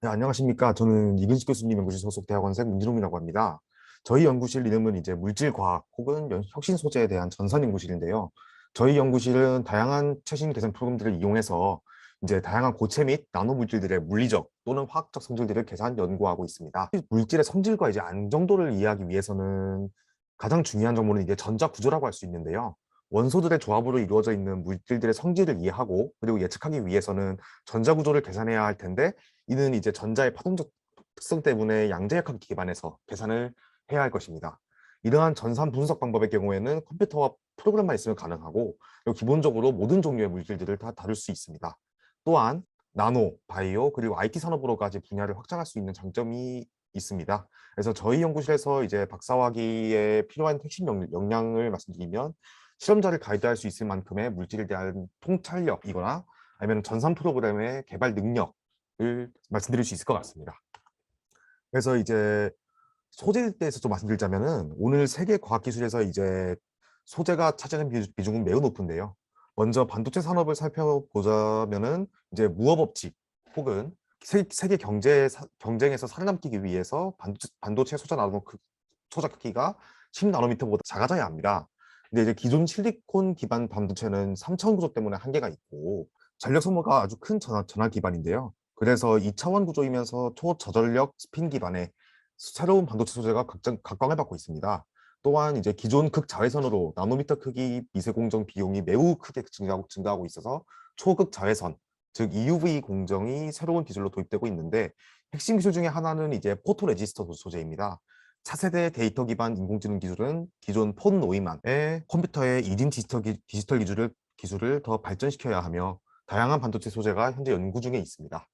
네, 안녕하십니까. 저는 이근식 교수님 연구실 소속 대학원생 문진홍이라고 합니다. 저희 연구실 이름은 이제 물질과학 혹은 연- 혁신 소재에 대한 전산 연구실인데요. 저희 연구실은 다양한 최신 계산 프로그램들을 이용해서 이제 다양한 고체 및 나노 물질들의 물리적 또는 화학적 성질들을 계산 연구하고 있습니다. 물질의 성질과 이제 안정도를 이해하기 위해서는 가장 중요한 정보는 이제 전자 구조라고 할 수 있는데요. 원소들의 조합으로 이루어져 있는 물질들의 성질을 이해하고 그리고 예측하기 위해서는 전자 구조를 계산해야 할 텐데 이는 이제 전자의 파동적 특성 때문에 양자역학 기반에서 계산을 해야 할 것입니다. 이러한 전산 분석 방법의 경우에는 컴퓨터와 프로그램만 있으면 가능하고 기본적으로 모든 종류의 물질들을 다 다룰 수 있습니다. 또한 나노, 바이오, 그리고 IT 산업으로까지 분야를 확장할 수 있는 장점이 있습니다. 그래서 저희 연구실에서 이제 박사학위에 필요한 핵심 역- 역량을 말씀드리면 실험자를 가이드할 수 있을 만큼의 물질에 대한 통찰력이거나 아니면 전산 프로그램의 개발 능력 을 말씀드릴 수 있을 것 같습니다. 그래서 이제 소재에 대해서 좀 말씀드리자면은 오늘 세계 과학 기술에서 이제 소재가 차지하는 비- 비중은 매우 높은데요. 먼저 반도체 산업을 살펴보자면은 이제 법칙 혹은 세, 세계 경제 사- 경쟁에서 살아남기 위해서 반도체, 소자 나노 크, 소자 크기가 10나노미터보다 작아져야 합니다. 근데 이제 기존 실리콘 기반 반도체는 3차원 구조 때문에 한계가 있고 전력 소모가 아주 큰 전화, 전화 기반인데요. 그래서 2차원 구조이면서 초저전력 스핀 기반의 새로운 반도체 소재가 각광을 받고 있습니다. 또한 이제 기존 극자외선으로 나노미터 크기 미세 공정 비용이 매우 크게 증가하고, 있어서 초극 자외선, 즉 EUV 공정이 새로운 기술로 도입되고 있는데 핵심 기술 중에 하나는 이제 포토 레지스터 소재입니다. 차세대 데이터 기반 인공지능 기술은 기존 폰 노이만의 컴퓨터의 이딘 디지털, 기, 디지털 기술을, 기술을 더 발전시켜야 하며 다양한 반도체 소재가 현재 연구 중에 있습니다.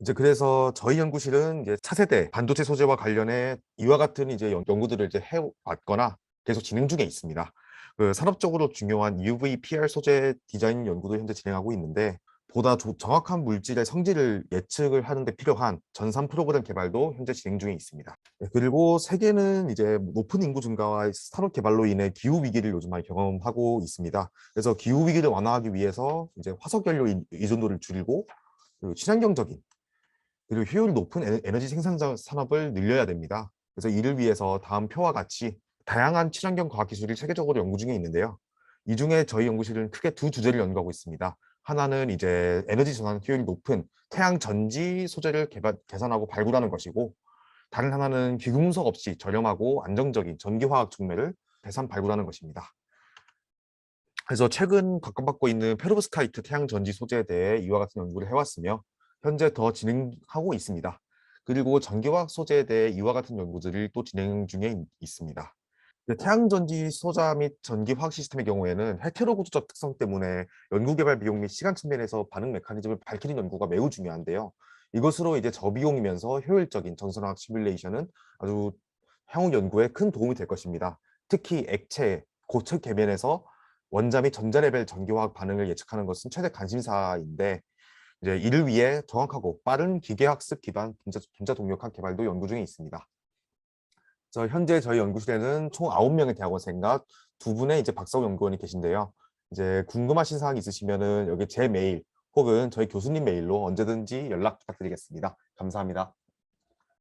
이제 그래서 저희 연구실은 이제 차세대 반도체 소재와 관련해 이와 같은 이제 연- 연구들을 이제 해왔거나 계속 진행 중에 있습니다. 그 산업적으로 중요한 UV PR 소재 디자인 연구도 현재 진행하고 있는데 보다 조- 정확한 물질의 성질을 예측을 하는 데 필요한 전산 프로그램 개발도 현재 진행 중에 있습니다. 네, 그리고 세계는 이제 높은 인구 증가와 산업 개발로 인해 기후 위기를 요즘 많이 경험하고 있습니다. 그래서 기후 위기를 완화하기 위해서 이제 화석 연료 의- 의존도를 줄이고 그리고 친환경적인 그리고 효율 높은 에너- 에너지 생산 자- 산업을 늘려야 됩니다. 그래서 이를 위해서 다음 표와 같이 다양한 친환경 과학 기술이 세계적으로 연구 중에 있는데요. 이 중에 저희 연구실은 크게 두 주제를 연구하고 있습니다. 하나는 이제 에너지 전환 효율이 높은 태양 전지 소재를 개발, 개선하고 발굴하는 것이고 다른 하나는 귀금속 없이 저렴하고 안정적인 전기화학 촉매를 대산 발굴하는 것입니다. 그래서 최근 각광받고 있는 페로브스카이트 태양 전지 소재에 대해 이와 같은 연구를 해왔으며 현재 더 진행하고 있습니다. 그리고 전기화학 소재에 대해 이와 같은 연구들이 또 진행 중에 있- 있습니다. 네, 태양전지 소자 및 전기화학 시스템의 경우에는 헤테로 구조적 특성 때문에 연구개발 비용 및 시간 측면에서 반응 메커니즘을 밝히는 연구가 매우 중요한데요. 이것으로 이제 저비용이면서 효율적인 전선화학 시뮬레이션은 아주 향후 연구에 큰 도움이 될 것입니다. 특히 액체, 고체 계면에서 원자 및 전자 레벨 전기화학 반응을 예측하는 것은 최대 관심사인데 이제 이를 위해 정확하고 빠른 기계학습 기반 분자, 분자 동력학 개발도 연구 중에 있습니다. 그래서 현재 저희 연구실에는 총 9명의 대학원생과 두 분의 이제 박사후 연구원이 계신데요. 이제 궁금하신 사항이 있으시면은 여기 제 메일 혹은 저희 교수님 메일로 언제든지 연락 부탁드리겠습니다. 감사합니다.